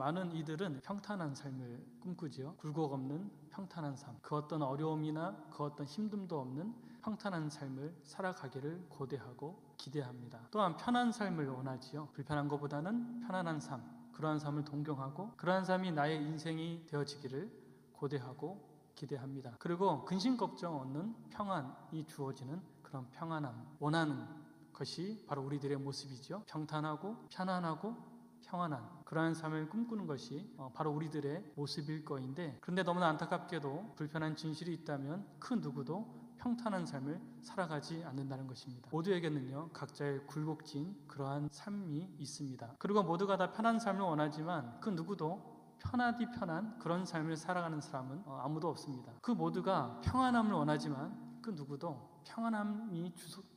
많은 이들은 평탄한 삶을 꿈꾸지요. 굴곡 없는 평탄한 삶. 그 어떤 어려움이나 그 어떤 힘듦도 없는 평탄한 삶을 살아가기를 고대하고 기대합니다. 또한 편한 삶을 원하지요. 불편한 것보다는 편안한 삶. 그러한 삶을 동경하고 그러한 삶이 나의 인생이 되어지기를 고대하고 기대합니다. 그리고 근심 걱정 없는 평안이 주어지는 그런 평안함, 원하는 것이 바로 우리들의 모습이죠. 평탄하고 편안하고 평안한 그러한 삶을 꿈꾸는 것이 어, 바로 우리들의 모습일 거인데 그런데 너무나 안타깝게도 불편한 진실이 있다면 그 누구도 평탄한 삶을 살아가지 않는다는 것입니다. 모두에게는요 각자의 굴곡진 그러한 삶이 있습니다. 그리고 모두가 다 편한 삶을 원하지만 그 누구도 편하디 편한 그런 삶을 살아가는 사람은 어, 아무도 없습니다. 그 모두가 평안함을 원하지만 그 누구도 평안함이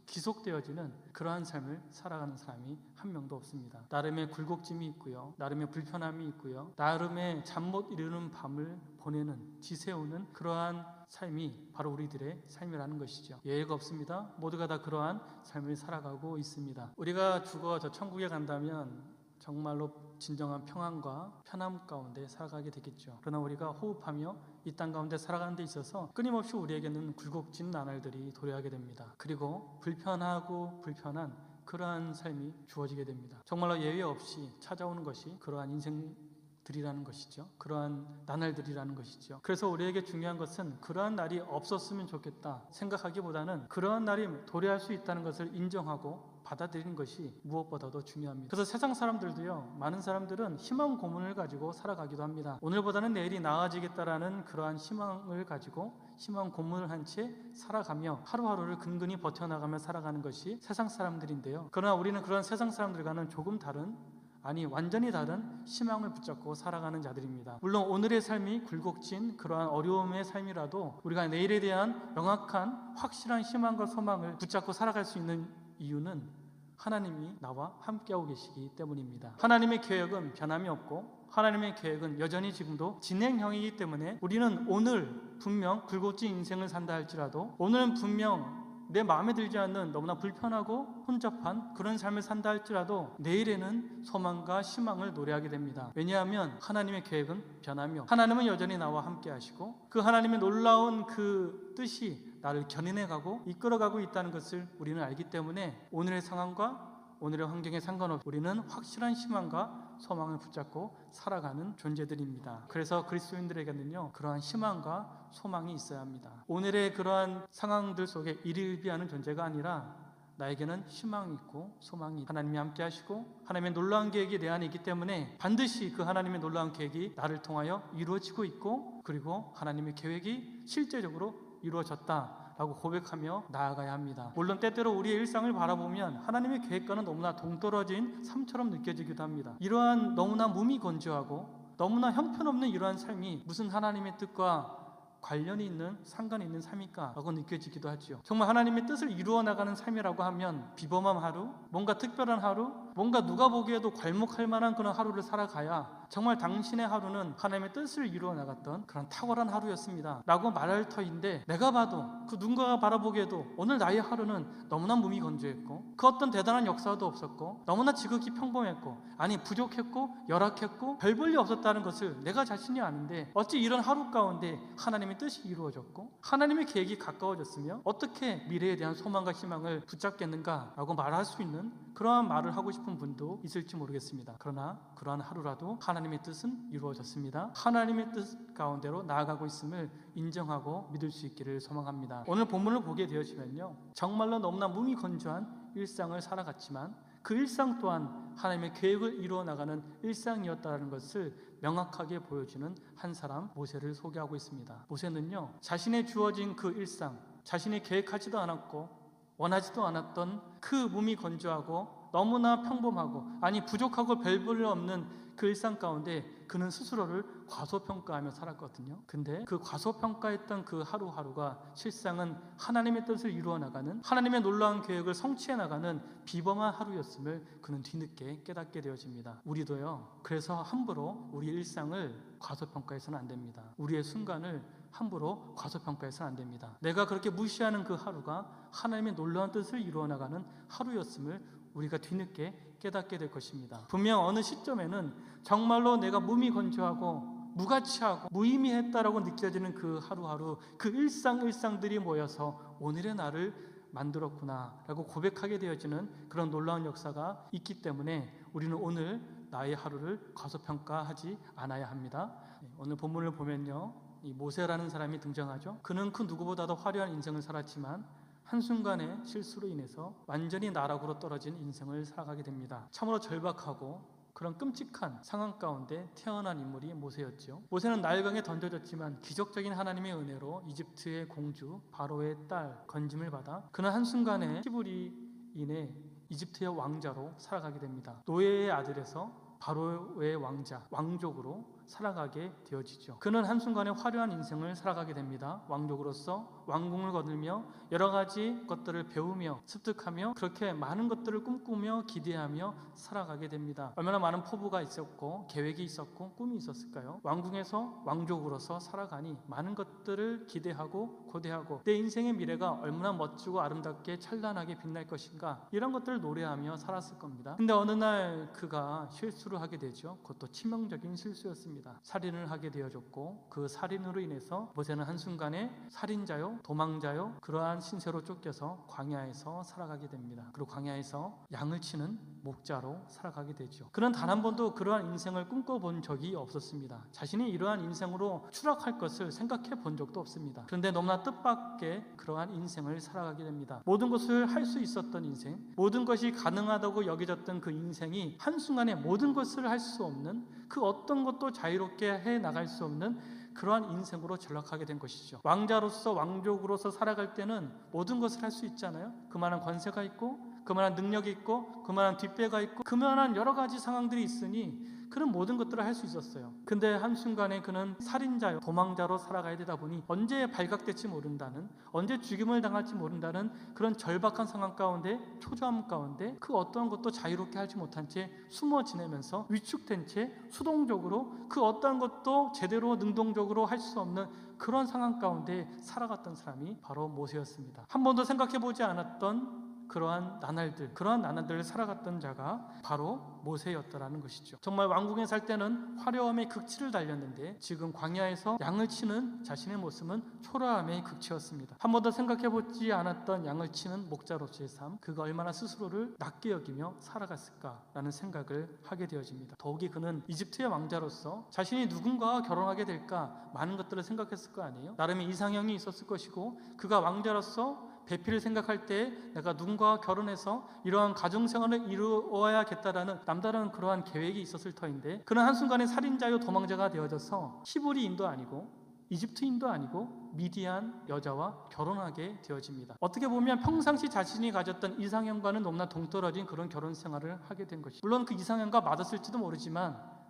기속되어지는 그러한 삶을 살아가는 사람이 한 명도 없습니다. 나름의 굴곡짐이 있고요. 나름의 불편함이 있고요. 나름의 잠 못 이루는 밤을 보내는 지새우는 그러한 삶이 바로 우리들의 삶이라는 것이죠. 예외가 없습니다. 모두가 다 그러한 삶을 살아가고 있습니다. 우리가 죽어 저 천국에 간다면 정말로 진정한 평안과 편함 가운데 살아가게 되겠죠. 그러나 우리가 호흡하며 이 땅 가운데 살아가는 데 있어서 끊임없이 우리에게는 굴곡진 나날들이 도래하게 됩니다. 그리고 불편하고 불편한 그러한 삶이 주어지게 됩니다. 정말로 예외 없이 찾아오는 것이 그러한 인생 들이라는 것이죠. 그러한 나날들이라는 것이죠. 그래서 우리에게 중요한 것은 그러한 날이 없었으면 좋겠다 생각하기보다는 그러한 날이 도래할 수 있다는 것을 인정하고 받아들이는 것이 무엇보다도 중요합니다. 그래서 세상 사람들도요, 많은 사람들은 희망 고문을 가지고 살아가기도 합니다. 오늘보다는 내일이 나아지겠다라는 그러한 희망을 가지고 희망 고문을 한 채 살아가며 하루하루를 근근히 버텨나가며 살아가는 것이 세상 사람들인데요. 그러나 우리는 그런 세상 사람들과는 조금 다른 아니 완전히 다른 희망을 붙잡고 살아가는 자들입니다. 물론 오늘의 삶이 굴곡진 그러한 어려움의 삶이라도 우리가 내일에 대한 명확한 확실한 희망과 소망을 붙잡고 살아갈 수 있는 이유는 하나님이 나와 함께하고 계시기 때문입니다. 하나님의 계획은 변함이 없고 하나님의 계획은 여전히 지금도 진행형이기 때문에 우리는 오늘 분명 굴곡진 인생을 산다 할지라도 오늘은 분명 내 마음에 들지 않는 너무나 불편하고 혼잡한 그런 삶을 산다 할지라도 내일에는 소망과 희망을 노래하게 됩니다. 왜냐하면 하나님의 계획은 변함이 하나님은 여전히 나와 함께 하시고 그 하나님의 놀라운 그 뜻이 나를 견인해가고 이끌어가고 있다는 것을 우리는 알기 때문에 오늘의 상황과 오늘의 환경에 상관없이 우리는 확실한 희망과 소망을 붙잡고 살아가는 존재들입니다. 그래서 그리스도인들에게는요 그러한 희망과 소망이 있어야 합니다. 오늘의 그러한 상황들 속에 일일비하는 존재가 아니라 나에게는 희망이 있고 소망이 하나님이 함께 하시고 하나님의 놀라운 계획이 내 안에 있기 때문에 반드시 그 하나님의 놀라운 계획이 나를 통하여 이루어지고 있고 그리고 하나님의 계획이 실제적으로 이루어졌다. 라고 고백하며 나아가야 합니다. 물론 때때로 우리의 일상을 바라보면 하나님의 계획과는 너무나 동떨어진 삶처럼 느껴지기도 합니다. 이러한 너무나 몸이 건조하고 너무나 형편없는 이러한 삶이 무슨 하나님의 뜻과 관련이 있는 상관이 있는 삶일까 라고 느껴지기도 하죠. 정말 하나님의 뜻을 이루어 나가는 삶이라고 하면 비범함 하루, 뭔가 특별한 하루, 뭔가 누가 보기에도 괄목할 만한 그런 하루를 살아가야 정말 당신의 하루는 하나님의 뜻을 이루어 나갔던 그런 탁월한 하루였습니다. 라고 말할 터인데 내가 봐도 그 누군가가 바라보기에도 오늘 나의 하루는 너무나 몸이 건조했고 그 어떤 대단한 역사도 없었고 너무나 지극히 평범했고 아니 부족했고 열악했고 별 볼일 없었다는 것을 내가 자신이 아는데 어찌 이런 하루 가운데 하나님의 뜻이 이루어졌고 하나님의 계획이 가까워졌으며 어떻게 미래에 대한 소망과 희망을 붙잡겠는가라고 말할 수 있는 그러한 말을 하고 싶은 분도 있을지 모르겠습니다. 그러나 그러한 하루라도 하나님의 뜻은 이루어졌습니다. 하나님의 뜻 가운데로 나아가고 있음을 인정하고 믿을 수 있기를 소망합니다. 오늘 본문을 보게 되어지면요. 정말로 너무나 몸이 건조한 일상을 살아갔지만 그 일상 또한 하나님의 계획을 이루어 나가는 일상이었다는 것을 명확하게 보여주는 한 사람 모세를 소개하고 있습니다. 모세는요. 자신의 주어진 그 일상, 자신이 계획하지도 않았고 원하지도 않았던 그 몸이 건조하고 너무나 평범하고 아니 부족하고 별볼일 없는 그 일상 가운데 그는 스스로를 과소평가하며 살았거든요. 근데 그 과소평가했던 그 하루하루가 실상은 하나님의 뜻을 이루어 나가는 하나님의 놀라운 계획을 성취해 나가는 비범한 하루였음을 그는 뒤늦게 깨닫게 되어집니다. 우리도요. 그래서 함부로 우리 일상을 과소평가해서는 안 됩니다. 우리의 순간을 함부로 과소평가해서는 안 됩니다. 내가 그렇게 무시하는 그 하루가 하나님의 놀라운 뜻을 이루어 나가는 하루였음을 우리가 뒤늦게 깨닫게 될 것입니다. 분명 어느 시점에는 정말로 내가 몸이 건조하고 무가치하고 무의미했다라고 느껴지는 그 하루하루 그 일상 일상들이 모여서 오늘의 나를 만들었구나라고 고백하게 되어지는 그런 놀라운 역사가 있기 때문에 우리는 오늘 나의 하루를 과소평가하지 않아야 합니다. 네, 오늘 본문을 보면요. 이 모세라는 사람이 등장하죠. 그는 그 누구보다도 화려한 인생을 살았지만 한순간의 실수로 인해서 완전히 나락으로 떨어진 인생을 살아가게 됩니다. 참으로 절박하고 그런 끔찍한 상황 가운데 태어난 인물이 모세였죠. 모세는 나일강에 던져졌지만 기적적인 하나님의 은혜로 이집트의 공주 바로의 딸 건짐을 받아 그는 한순간에 히브리 인해 이집트의 왕자로 살아가게 됩니다. 노예의 아들에서 바로의 왕자, 왕족으로 살아가게 되어지죠. 그는 한순간에 화려한 인생을 살아가게 됩니다. 왕족으로서 왕궁을 거들며 여러 가지 것들을 배우며 습득하며 그렇게 많은 것들을 꿈꾸며 기대하며 살아가게 됩니다. 얼마나 많은 포부가 있었고 계획이 있었고 꿈이 있었을까요? 왕궁에서 왕족으로서 살아가니 많은 것들을 기대하고 고대하고 내 인생의 미래가 얼마나 멋지고 아름답게 찬란하게 빛날 것인가 이런 것들을 노래하며 살았을 겁니다. 근데 어느 날 그가 실수를 하게 되죠. 그것도 치명적인 실수였습니다. 살인을 하게 되어졌고 그 살인으로 인해서 모세는 한순간에 살인자요, 도망자요 그러한 신세로 쫓겨서 광야에서 살아가게 됩니다. 그리고 광야에서 양을 치는 목자로 살아가게 되죠. 그는 단 한 번도 그러한 인생을 꿈꿔본 적이 없었습니다. 자신이 이러한 인생으로 추락할 것을 생각해 본 적도 없습니다. 그런데 너무나 뜻밖의 그러한 인생을 살아가게 됩니다. 모든 것을 할 수 있었던 인생, 모든 것이 가능하다고 여겨졌던 그 인생이 한순간에 모든 것을 할 수 없는 그 어떤 것도 자유롭게 해 나갈 수 없는 그러한 인생으로 전락하게 된 것이죠. 왕자로서 왕족으로서 살아갈 때는 모든 것을 할 수 있잖아요. 그만한 권세가 있고 그만한 능력이 있고 그만한 뒷배가 있고 그만한 여러 가지 상황들이 있으니 그런 모든 것들을 할 수 있었어요. 근데 한순간에 그는 살인자요, 도망자로 살아가야 되다 보니 언제 발각될지 모른다는, 언제 죽임을 당할지 모른다는 그런 절박한 상황 가운데, 초조함 가운데 그 어떠한 것도 자유롭게 하지 못한 채 숨어 지내면서 위축된 채 수동적으로 그 어떠한 것도 제대로 능동적으로 할 수 없는 그런 상황 가운데 살아갔던 사람이 바로 모세였습니다. 한 번도 생각해 보지 않았던 그러한 나날들, 그러한 나날들을 살아갔던 자가 바로 모세였더라는 것이죠. 정말 왕궁에 살 때는 화려함의 극치를 달렸는데 지금 광야에서 양을 치는 자신의 모습은 초라함의 극치였습니다. 한 번도 생각해 보지 않았던 양을 치는 목자로서의 삶, 그가 얼마나 스스로를 낮게 여기며 살아갔을까라는 생각을 하게 되어집니다. 더욱이 그는 이집트의 왕자로서 자신이 누군가와 결혼하게 될까 많은 것들을 생각했을 거 아니에요. 나름의 이상형이 있었을 것이고 그가 왕자로서 배필을 생각할 때 내가 누군가와 결혼해서 이러한 가정 생활을 이루어야겠다라는 남다른 그러한 계획이 있었을 터인데 그는 한순간에 살인자요 도망자가 되어져서 히브리인도 아니고 이집트인도 아니고 미디안 여자와 결혼하게 되어집니다. 어떻게 보면 평상시 자신이 가졌던 이상형과는 너무나 동떨어진 그런 결혼 생활을 하게 된 것이죠. 물론 그 이상형과 맞았을지도 모르지만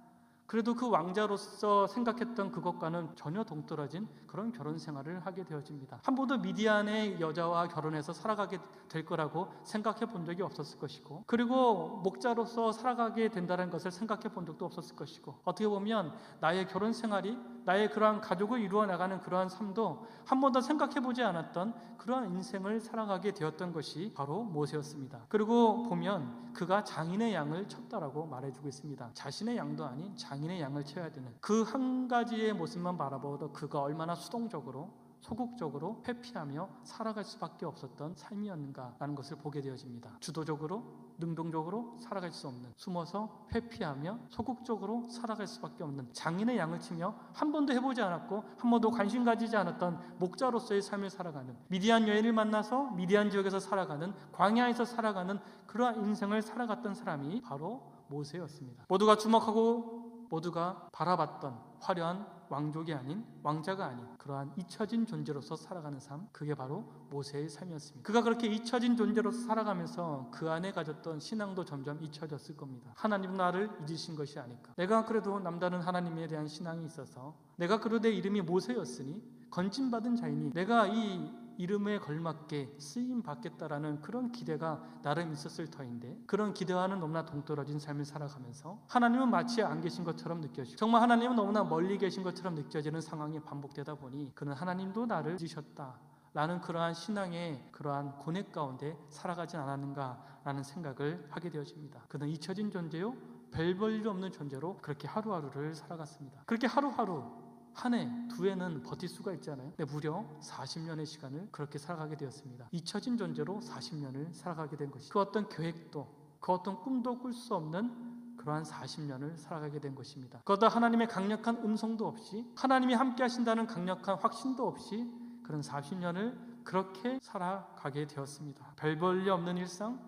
그래도 그 왕자로서 생각했던 그것과는 전혀 동떨어진 그런 결혼 생활을 하게 되어집니다. 한 번도 미디안의 여자와 결혼해서 살아가게 될 거라고 생각해 본 적이 없었을 것이고, 그리고 목자로서 살아가게 된다는 것을 생각해 본 적도 없었을 것이고, 어떻게 보면 나의 결혼 생활이 나의 그러한 가족을 이루어 나가는 그러한 삶도 한 번도 생각해 보지 않았던 그러한 인생을 살아가게 되었던 것이 바로 모세였습니다. 그리고 보면 그가 장인의 양을 쳤다라고 말해주고 있습니다. 자신의 양도 아닌 장인의 양을 쳐야 되는 그 한 가지의 모습만 바라보도 그가 얼마나 수동적으로 소극적으로 회피하며 살아갈 수밖에 없었던 삶이었는가라는 것을 보게 되어집니다. 주도적으로 능동적으로 살아갈 수 없는 숨어서 회피하며 소극적으로 살아갈 수밖에 없는 장인의 양을 치며 한 번도 해보지 않았고 한 번도 관심 가지지 않았던 목자로서의 삶을 살아가는 미디안 여인을 만나서 미디안 지역에서 살아가는 광야에서 살아가는 그러한 인생을 살아갔던 사람이 바로 모세였습니다. 모두가 주목하고 모두가 바라봤던 화려한 왕족이 아닌 왕자가 아닌 그러한 잊혀진 존재로서 살아가는 삶 그게 바로 모세의 삶이었습니다. 그가 그렇게 잊혀진 존재로서 살아가면서 그 안에 가졌던 신앙도 점점 잊혀졌을 겁니다. 하나님 나를 잊으신 것이 아닐까. 내가 그래도 남다른 하나님에 대한 신앙이 있어서 내가 내 이름이 모세였으니 건진받은 자이니 내가 이 이름에 걸맞게 쓰임 받겠다라는 그런 기대가 나름 있었을 터인데 그런 기대와는 너무나 동떨어진 삶을 살아가면서 하나님은 마치 안 계신 것처럼 느껴지고 정말 하나님은 너무나 멀리 계신 것처럼 느껴지는 상황이 반복되다 보니 그는 하나님도 나를 잊으셨다 라는 그러한 신앙의 그러한 고뇌 가운데 살아가진 않았는가라는 생각을 하게 되어집니다. 그는 잊혀진 존재요, 별볼일 없는 존재로 그렇게 하루하루를 살아갔습니다. 그렇게 하루하루 한 해, 두 해는 버틸 수가 있잖아요. 근데 무려 40년의 시간을 그렇게 살아가게 되었습니다. 잊혀진 존재로 40년을 살아가게 된 것이 그 어떤 계획도, 그 어떤 꿈도 꿀 수 없는 그러한 40년을 살아가게 된 것입니다. 그것도 하나님의 강력한 음성도 없이 하나님이 함께 하신다는 강력한 확신도 없이 그런 40년을 그렇게 살아가게 되었습니다. 별 볼일 없는 일상,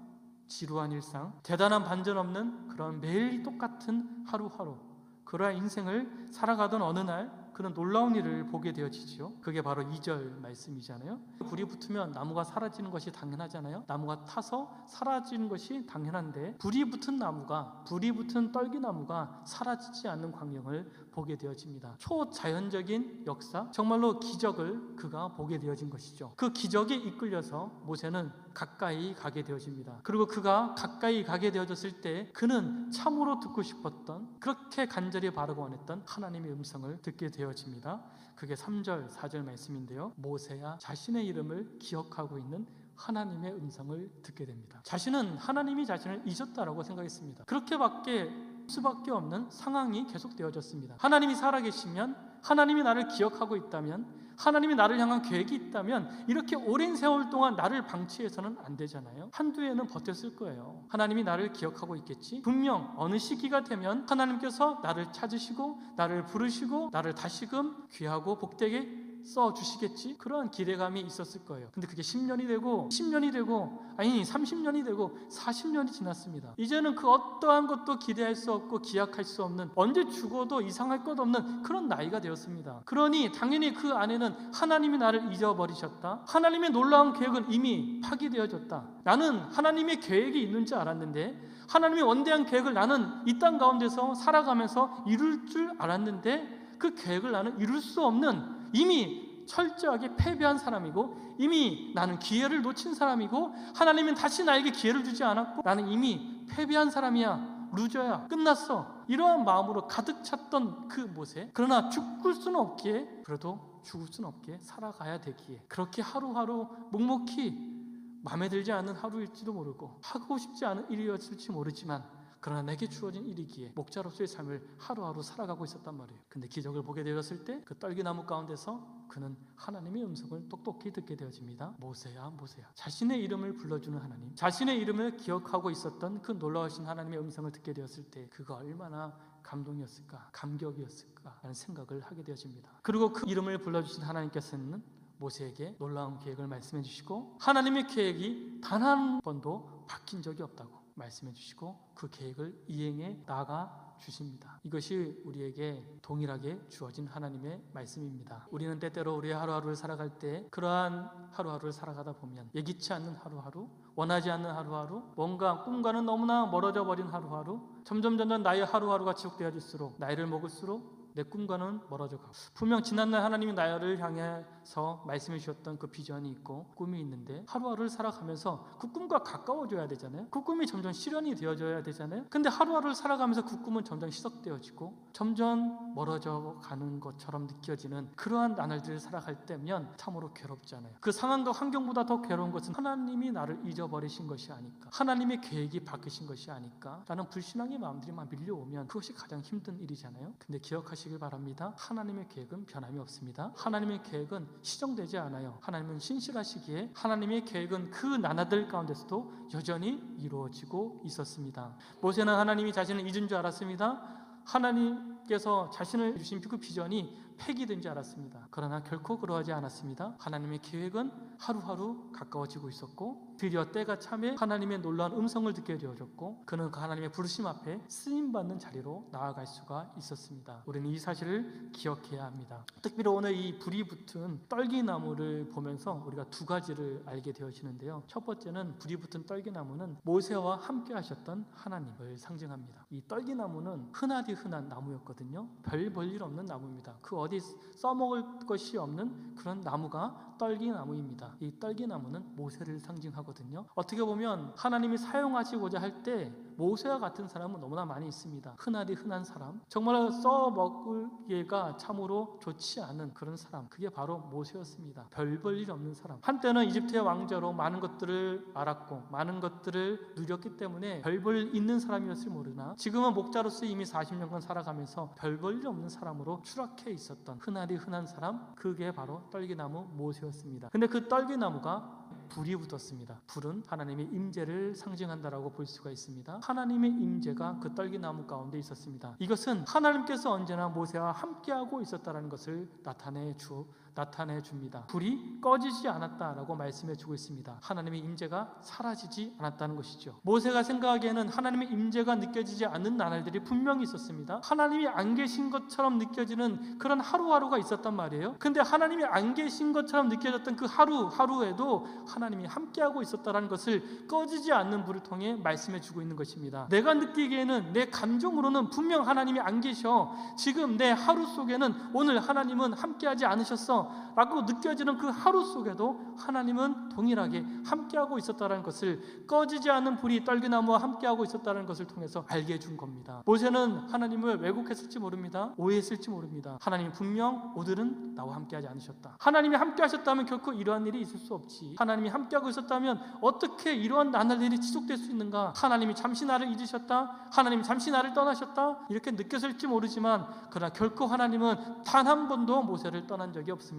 지루한 일상, 대단한 반전 없는 그런 매일 똑같은 하루하루 그러한 인생을 살아가던 어느 날 그런 놀라운 일을 보게 되어지지요. 그게 바로 2절 말씀이잖아요. 불이 붙으면 나무가 사라지는 것이 당연하잖아요. 나무가 타서 사라지는 것이 당연한데 불이 붙은 나무가 불이 붙은 떨기나무가 사라지지 않는 광경을 보게 되어집니다. 초자연적인 역사, 정말로 기적을 그가 보게 되어진 것이죠. 그 기적에 이끌려서 모세는 가까이 가게 되어집니다. 그리고 그가 가까이 가게 되어졌을 때 그는 참으로 듣고 싶었던 그렇게 간절히 바라고 원했던 하나님의 음성을 듣게 되어 집니다. 그게 3절, 4절 말씀인데요. 모세야 자신의 이름을 기억하고 있는 하나님의 음성을 듣게 됩니다. 자신은 하나님이 자신을 잊었다라고 생각했습니다. 그렇게밖에 수밖에 없는 상황이 계속되어졌습니다. 하나님이 살아계시면 하나님이 나를 기억하고 있다면 하나님이 나를 향한 계획이 있다면 이렇게 오랜 세월 동안 나를 방치해서는 안 되잖아요. 한두 해는 버텼을 거예요. 하나님이 나를 기억하고 있겠지. 분명 어느 시기가 되면 하나님께서 나를 찾으시고 나를 부르시고 나를 다시금 귀하고 복되게 써 주시겠지? 그러한 기대감이 있었을 거예요. 근데 그게 10년이 되고 10년이 되고 아니 30년이 되고 40년이 지났습니다. 이제는 그 어떠한 것도 기대할 수 없고 기약할 수 없는 언제 죽어도 이상할 것 없는 그런 나이가 되었습니다. 그러니 당연히 그 안에는 하나님이 나를 잊어버리셨다. 하나님의 놀라운 계획은 이미 파기되어졌다. 나는 하나님의 계획이 있는 줄 알았는데 하나님의 원대한 계획을 나는 이 땅 가운데서 살아가면서 이룰 줄 알았는데 그 계획을 나는 이룰 수 없는 이미 철저하게 패배한 사람이고 이미 나는 기회를 놓친 사람이고 하나님은 다시 나에게 기회를 주지 않았고 나는 이미 패배한 사람이야 루저야 끝났어. 이러한 마음으로 가득 찼던 그 모세 그러나 죽을 수는 없기에 그래도 죽을 수는 없기에 살아가야 되기에 그렇게 하루하루 묵묵히 마음에 들지 않는 하루일지도 모르고 하고 싶지 않은 일이었을지 모르지만 그러나 내게 주어진 일이기에 목자로서의 삶을 하루하루 살아가고 있었단 말이에요. 근데 기적을 보게 되었을 때 그 떨기나무 가운데서 그는 하나님의 음성을 똑똑히 듣게 되어집니다. 모세야, 모세야. 자신의 이름을 불러주는 하나님, 자신의 이름을 기억하고 있었던 그 놀라우신 하나님의 음성을 듣게 되었을 때 그가 얼마나 감동이었을까, 감격이었을까 라는 생각을 하게 되어집니다. 그리고 그 이름을 불러주신 하나님께서는 모세에게 놀라운 계획을 말씀해 주시고 하나님의 계획이 단 한 번도 바뀐 적이 없다고 말씀해 주시고 그 계획을 이행해 나가 주십니다. 이것이 우리에게 동일하게 주어진 하나님의 말씀입니다. 우리는 때때로 우리의 하루하루를 살아갈 때 그러한 하루하루를 살아가다 보면 예기치 않는 하루하루, 원하지 않는 하루하루, 뭔가 꿈과는 너무나 멀어져 버린 하루하루, 점점 점점 나의 하루하루가 지속되어질수록 나이를 먹을수록 내 꿈과는 멀어져 가고 분명 지난날 하나님이 나를 향해서 말씀해 주셨던 그 비전이 있고 꿈이 있는데 하루하루를 살아가면서 그 꿈과 가까워져야 되잖아요. 그 꿈이 점점 실현이 되어져야 되잖아요. 근데 하루하루를 살아가면서 그 꿈은 점점 희석되어지고 점점 멀어져 가는 것처럼 느껴지는 그러한 나날들을 살아갈 때면 참으로 괴롭잖아요. 그 상황과 환경보다 더 괴로운 것은 하나님이 나를 잊어버리신 것이 아닐까 하나님의 계획이 바뀌신 것이 아닐까 라는 불신앙의 마음들이 막 밀려오면 그것이 가장 힘든 일이잖아요. 근데 기억하시 하시길 바랍니다. 하나님의 계획은 변함이 없습니다. 하나님의 계획은 시정되지 않아요. 하나님은 신실하시기에 하나님의 계획은 그 나라들 가운데서도 여전히 이루어지고 있었습니다. 모세는 하나님이 자신을 잊은 줄 알았습니다. 하나님께서 자신을 주신 그 비전이 폐기된 줄 알았습니다. 그러나 결코 그러하지 않았습니다. 하나님의 계획은 하루하루 가까워지고 있었고 드디어 때가 참에 하나님의 놀라운 음성을 듣게 되어졌고 그는 그 하나님의 부르심 앞에 쓰임 받는 자리로 나아갈 수가 있었습니다. 우리는 이 사실을 기억해야 합니다. 특별히 오늘 이 불이 붙은 떨기나무를 보면서 우리가 두 가지를 알게 되어지는데요. 첫 번째는 불이 붙은 떨기나무는 모세와 함께 하셨던 하나님을 상징합니다. 이 떨기나무는 흔하디 흔한 나무였거든요. 별 볼일 없는 나무입니다. 그 어디 써먹을 것이 없는 그런 나무가 떨기나무입니다. 이 떨기나무는 모세를 상징하거든요. 어떻게 보면 하나님이 사용하시고자 할 때 모세와 같은 사람은 너무나 많이 있습니다. 흔하디 흔한 사람, 정말 써먹기가 참으로 좋지 않은 그런 사람, 그게 바로 모세였습니다. 별 볼 일 없는 사람. 한때는 이집트의 왕자로 많은 것들을 알았고 많은 것들을 누렸기 때문에 별 볼 있는 사람이었을 모르나 지금은 목자로서 이미 40년간 살아가면서 별 볼 일 없는 사람으로 추락해 있었던 흔하디 흔한 사람, 그게 바로 떨기나무 모세였습니다. 근데 그 떨기나무가 불이 붙었습니다. 불은 하나님의 임재를 상징한다라고 볼 수가 있습니다. 하나님의 임재가 그 떨기나무 가운데 있었습니다. 이것은 하나님께서 언제나 모세와 함께하고 있었다라는 것을 나타내 주 나타내 줍니다. 불이 꺼지지 않았다라고 말씀해 주고 있습니다. 하나님의 임재가 사라지지 않았다는 것이죠. 모세가 생각하기에는 하나님의 임재가 느껴지지 않는 나날들이 분명히 있었습니다. 하나님이 안 계신 것처럼 느껴지는 그런 하루하루가 있었단 말이에요. 근데 하나님이 안 계신 것처럼 느껴졌던 그 하루 하루에도 하나님이 함께하고 있었다는 것을 꺼지지 않는 불을 통해 말씀해 주고 있는 것입니다. 내가 느끼기에는 내 감정으로는 분명 하나님이 안 계셔. 지금 내 하루 속에는 오늘 하나님은 함께하지 않으셨어. 라고 느껴지는 그 하루 속에도 하나님은 동일하게 함께하고 있었다는 것을 꺼지지 않는 불이 떨기나무와 함께하고 있었다는 것을 통해서 알게 해준 겁니다. 모세는 하나님을 왜곡했을지 모릅니다. 오해했을지 모릅니다. 하나님 분명 오늘은 나와 함께하지 않으셨다. 하나님이 함께하셨다면 결코 이러한 일이 있을 수 없지. 하나님이 함께하고 있었다면 어떻게 이러한 나날들이 지속될 수 있는가? 하나님이 잠시 나를 잊으셨다. 하나님이 잠시 나를 떠나셨다. 이렇게 느꼈을지 모르지만 그러나 결코 하나님은 단 한 번도 모세를 떠난 적이 없습니다.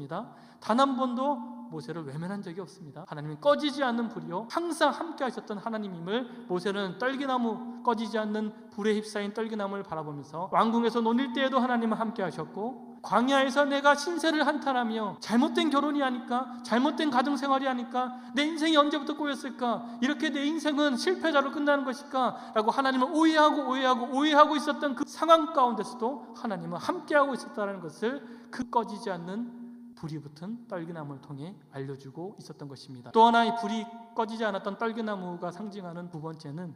단 한 번도 모세를 외면한 적이 없습니다. 하나님은 꺼지지 않는 불이요 항상 함께 하셨던 하나님임을 모세는 떨기나무 꺼지지 않는 불에 휩싸인 떨기나무를 바라보면서 왕궁에서 논일 때에도 하나님은 함께 하셨고 광야에서 내가 신세를 한탄하며 잘못된 결혼이 하니까 잘못된 가정 생활이 하니까 내 인생이 언제부터 꼬였을까 이렇게 내 인생은 실패자로 끝나는 것일까 라고 하나님을 오해하고 오해하고 오해하고 있었던 그 상황 가운데서도 하나님은 함께하고 있었다는 것을 그 꺼지지 않는 불이 붙은 떨기나무를 통해 알려주고 있었던 것입니다. 또 하나 이 불이 꺼지지 않았던 떨기나무가 상징하는 두 번째는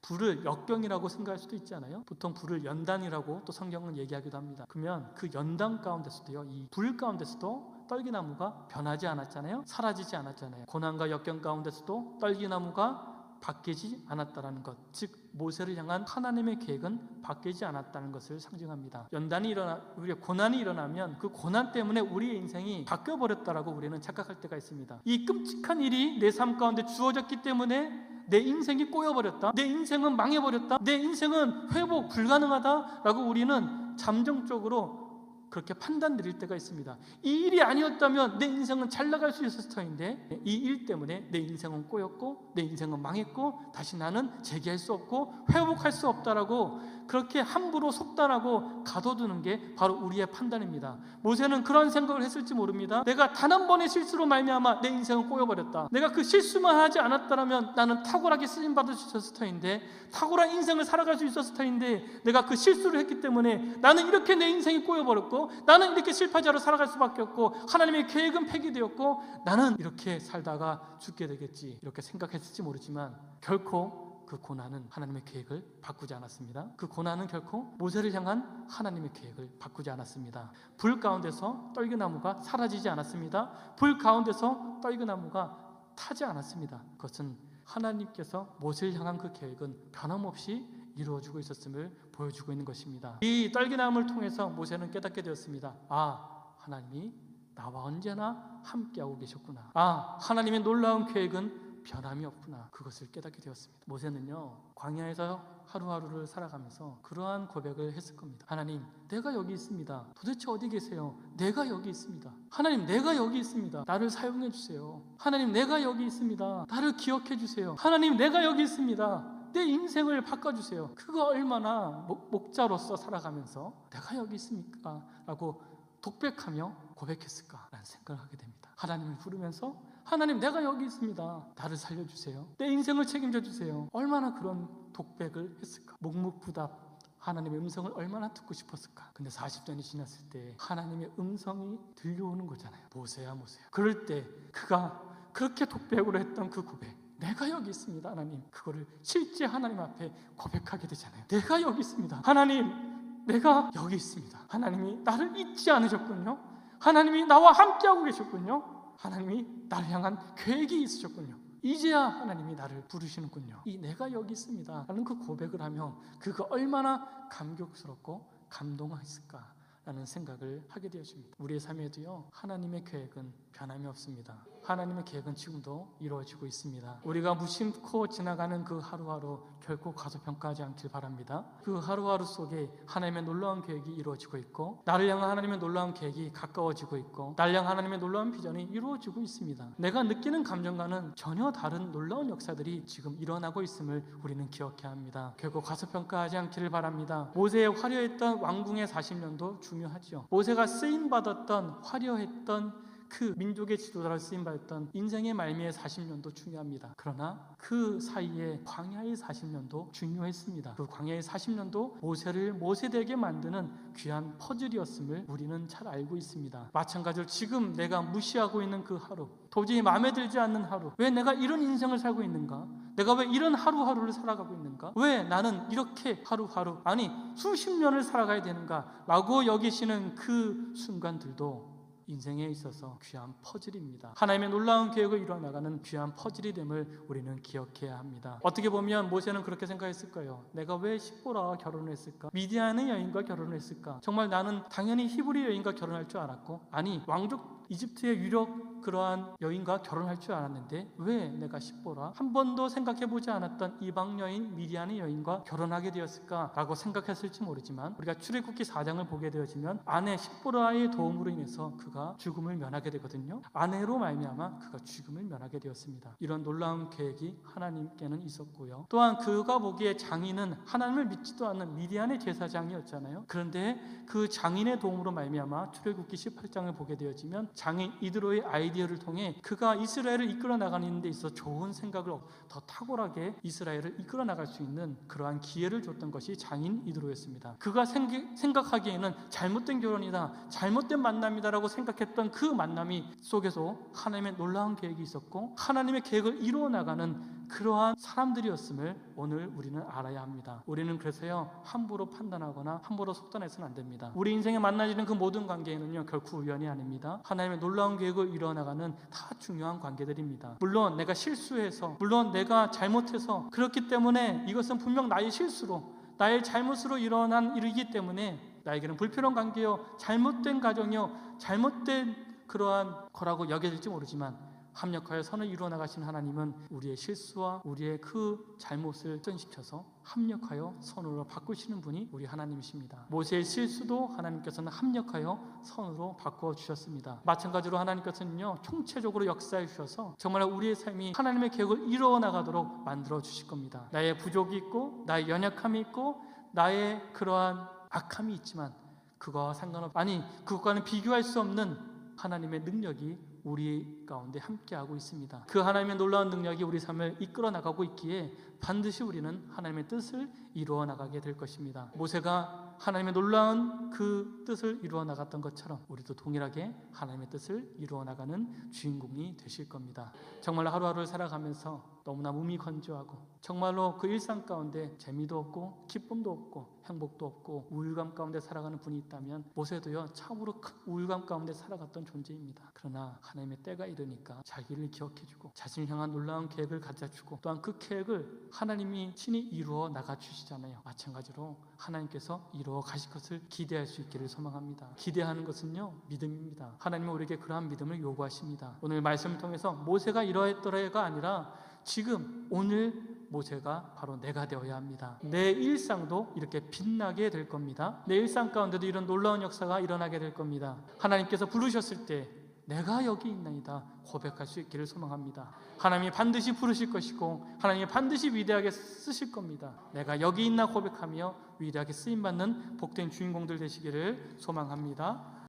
불을 역병이라고 생각할 수도 있지 않아요? 보통 불을 연단이라고 또 성경은 얘기하기도 합니다. 그러면 그 연단 가운데서도요, 이 불 가운데서도 떨기나무가 변하지 않았잖아요? 사라지지 않았잖아요. 고난과 역경 가운데서도 떨기나무가 바뀌지 않았다라는 것, 즉 모세를 향한 하나님의 계획은 바뀌지 않았다는 것을 상징합니다. 연단이 일어나 우리 고난이 일어나면 그 고난 때문에 우리의 인생이 바뀌어 버렸다라고 우리는 착각할 때가 있습니다. 이 끔찍한 일이 내 삶 가운데 주어졌기 때문에 내 인생이 꼬여버렸다. 내 인생은 망해버렸다. 내 인생은 회복 불가능하다라고 우리는 잠정적으로 그렇게 판단 드릴 때가 있습니다. 이 일이 아니었다면 내 인생은 잘 나갈 수 있었을 터인데 이 일 때문에 내 인생은 꼬였고 내 인생은 망했고 다시 나는 재기할 수 없고 회복할 수 없다라고 그렇게 함부로 속단하고 가둬두는 게 바로 우리의 판단입니다. 모세는 그런 생각을 했을지 모릅니다. 내가 단 한 번의 실수로 말미암아 내 인생은 꼬여버렸다. 내가 그 실수만 하지 않았다면 나는 탁월하게 쓰임 받을 수 있었을 터인데 탁월한 인생을 살아갈 수 있었을 터인데 내가 그 실수를 했기 때문에 나는 이렇게 내 인생이 꼬여버렸고 나는 이렇게 실패자로 살아갈 수밖에 없고 하나님의 계획은 폐기되었고 나는 이렇게 살다가 죽게 되겠지 이렇게 생각했을지 모르지만 결코 그 고난은 하나님의 계획을 바꾸지 않았습니다. 그 고난은 결코 모세를 향한 하나님의 계획을 바꾸지 않았습니다. 불 가운데서 떨기나무가 사라지지 않았습니다. 불 가운데서 떨기나무가 타지 않았습니다. 그것은 하나님께서 모세를 향한 그 계획은 변함없이 이루어지고 있었음을 보여주고 있는 것입니다. 이 떨기나무를 통해서 모세는 깨닫게 되었습니다. 아, 하나님이 나와 언제나 함께하고 계셨구나. 아, 하나님의 놀라운 계획은 변함이 없구나. 그것을 깨닫게 되었습니다. 모세는요, 광야에서 하루하루를 살아가면서 그러한 고백을 했을 겁니다. 하나님, 내가 여기 있습니다. 도대체 어디 계세요? 내가 여기 있습니다. 하나님, 내가 여기 있습니다. 나를 사용해 주세요. 하나님, 내가 여기 있습니다. 나를 기억해 주세요. 하나님, 내가 여기 있습니다. 내 인생을 바꿔주세요. 그거 얼마나 목자로서 살아가면서 내가 여기 있습니까? 라고 독백하며 고백했을까라는 생각을 하게 됩니다. 하나님을 부르면서 하나님 내가 여기 있습니다. 나를 살려주세요. 내 인생을 책임져 주세요. 얼마나 그런 독백을 했을까? 묵묵부답 하나님의 음성을 얼마나 듣고 싶었을까? 근데 40년이 지났을 때 하나님의 음성이 들려오는 거잖아요. 모세야 모세야. 그럴 때 그가 그렇게 독백으로 했던 그 고백 내가 여기 있습니다, 하나님. 그거를 실제 하나님 앞에 고백하게 되잖아요. 내가 여기 있습니다. 하나님, 내가 여기 있습니다. 하나님이 나를 잊지 않으셨군요. 하나님이 나와 함께하고 계셨군요. 하나님이 나를 향한 계획이 있으셨군요. 이제야 하나님이 나를 부르시는군요. 이 내가 여기 있습니다. 라는 그 고백을 하며 그가 얼마나 감격스럽고 감동했을까. 라는 생각을 하게 되어집니다. 우리의 삶에도요, 하나님의 계획은 변함이 없습니다. 하나님의 계획은 지금도 이루어지고 있습니다. 우리가 무심코 지나가는 그 하루하루 결코 과소평가하지 않길 바랍니다. 그 하루하루 속에 하나님의 놀라운 계획이 이루어지고 있고, 나를 향한 하나님의 놀라운 계획이 가까워지고 있고, 나를 향한 하나님의 놀라운 비전이 이루어지고 있습니다. 내가 느끼는 감정과는 전혀 다른 놀라운 역사들이 지금 일어나고 있음을 우리는 기억해야 합니다. 결코 과소평가하지 않기를 바랍니다. 모세의 화려했던 왕궁의 40년도 중요하죠. 모세가 쓰임 받았던 화려했던 그 민족의 지도자로 쓰임 받았던 인생의 말미의 40년도 중요합니다. 그러나 그 사이에 광야의 40년도 중요했습니다. 그 광야의 40년도 모세를 모세되게 만드는 귀한 퍼즐이었음을 우리는 잘 알고 있습니다. 마찬가지로 지금 내가 무시하고 있는 그 하루, 도저히 마음에 들지 않는 하루, 왜 내가 이런 인생을 살고 있는가? 내가 왜 이런 하루하루를 살아가고 있는가? 왜 나는 이렇게 하루하루, 아니 수십 년을 살아가야 되는가? 라고 여기시는 그 순간들도 인생에 있어서 귀한 퍼즐입니다. 하나님의 놀라운 계획을 이뤄나가는 귀한 퍼즐이 됨을 우리는 기억해야 합니다. 어떻게 보면 모세는 그렇게 생각했을 거예요. 내가 왜 십보라와 결혼을 했을까? 미디안의 여인과 결혼을 했을까? 정말 나는 당연히 히브리 여인과 결혼할 줄 알았고, 아니 왕족 이집트의 유력 그러한 여인과 결혼할 줄 알았는데 왜 내가 십보라 한 번도 생각해 보지 않았던 이방 여인 미디안의 여인과 결혼하게 되었을까라고 생각했을지 모르지만 우리가 출애굽기 4장을 보게 되어지면 아내 십보라의 도움으로 인해서 그가 죽음을 면하게 되거든요. 아내로 말미암아 그가 죽음을 면하게 되었습니다. 이런 놀라운 계획이 하나님께는 있었고요. 또한 그가 보기에 장인은 하나님을 믿지도 않는 미디안의 제사장이었잖아요. 그런데 그 장인의 도움으로 말미암아 출애굽기 18장을 보게 되어지면 장인 이드로의 아이디어를 통해 그가 이스라엘을 이끌어 나가는 데 있어 좋은 생각을 더 탁월하게 이스라엘을 이끌어 나갈 수 있는 그러한 기회를 줬던 것이 장인 이드로였습니다. 그가 생각하기에는 잘못된 결혼이다, 잘못된 만남이다라고 생각했던 그 만남이 속에서 하나님의 놀라운 계획이 있었고 하나님의 계획을 이루어 나가는 그러한 사람들이었음을 오늘 우리는 알아야 합니다. 우리는 그래서요 함부로 판단하거나 함부로 속단해서는 안 됩니다. 우리 인생에 만나지는 그 모든 관계에는요 결코 우연이 아닙니다. 하나님의 놀라운 계획을 이뤄나가는 다 중요한 관계들입니다. 물론 내가 실수해서, 물론 내가 잘못해서 그렇기 때문에 이것은 분명 나의 실수로 나의 잘못으로 일어난 일이기 때문에 나에게는 불필요한 관계요, 잘못된 가정이요, 잘못된 그러한 거라고 여겨질지 모르지만 합력하여 선을 이루어 나가신 하나님은 우리의 실수와 우리의 그 잘못을 전시켜서 합력하여 선으로 바꾸시는 분이 우리 하나님이십니다. 모세의 실수도 하나님께서는 합력하여 선으로 바꾸어 주셨습니다. 마찬가지로 하나님께서는요 총체적으로 역사해 주셔서 정말 우리의 삶이 하나님의 계획을 이루어 나가도록 만들어 주실 겁니다. 나의 부족이 있고 나의 연약함이 있고 나의 그러한 악함이 있지만 그거와 상관없 아니 그것과는 비교할 수 없는 하나님의 능력이 우리 가운데 함께하고 있습니다. 그 하나님의 놀라운 능력이 우리 삶을 이끌어 나가고 있기에 반드시 우리는 하나님의 뜻을 이루어 나가게 될 것입니다. 모세가 하나님의 놀라운 그 뜻을 이루어 나갔던 것처럼 우리도 동일하게 하나님의 뜻을 이루어 나가는 주인공이 되실 겁니다. 정말 하루하루를 살아가면서 너무나 몸이 건조하고 정말로 그 일상 가운데 재미도 없고 기쁨도 없고 행복도 없고 우울감 가운데 살아가는 분이 있다면 모세도요 참으로 큰 우울감 가운데 살아갔던 존재입니다. 그러나 하나님의 때가 이르니까 자기를 기억해주고 자신을 향한 놀라운 계획을 가져주고 또한 그 계획을 하나님이 친히 이루어 나가 주시잖아요. 마찬가지로 하나님께서 이루어 가실 것을 기대할 수 있기를 소망합니다. 기대하는 것은요 믿음입니다. 하나님은 우리에게 그러한 믿음을 요구하십니다. 오늘 말씀을 통해서 모세가 이러했더라가 아니라 지금 오늘 모세가 바로 내가 되어야 합니다. 내 일상도 이렇게 빛나게 될 겁니다. 내 일상 가운데도 이런 놀라운 역사가 일어나게 될 겁니다. 하나님께서 부르셨을 때 내가 여기 있나이다 고백할 수 있기를 소망합니다. 하나님이 반드시 부르실 것이고 하나님이 반드시 위대하게 쓰실 겁니다. 내가 여기 있나 고백하며 위대하게 쓰임 받는 복된 주인공들 되시기를 소망합니다.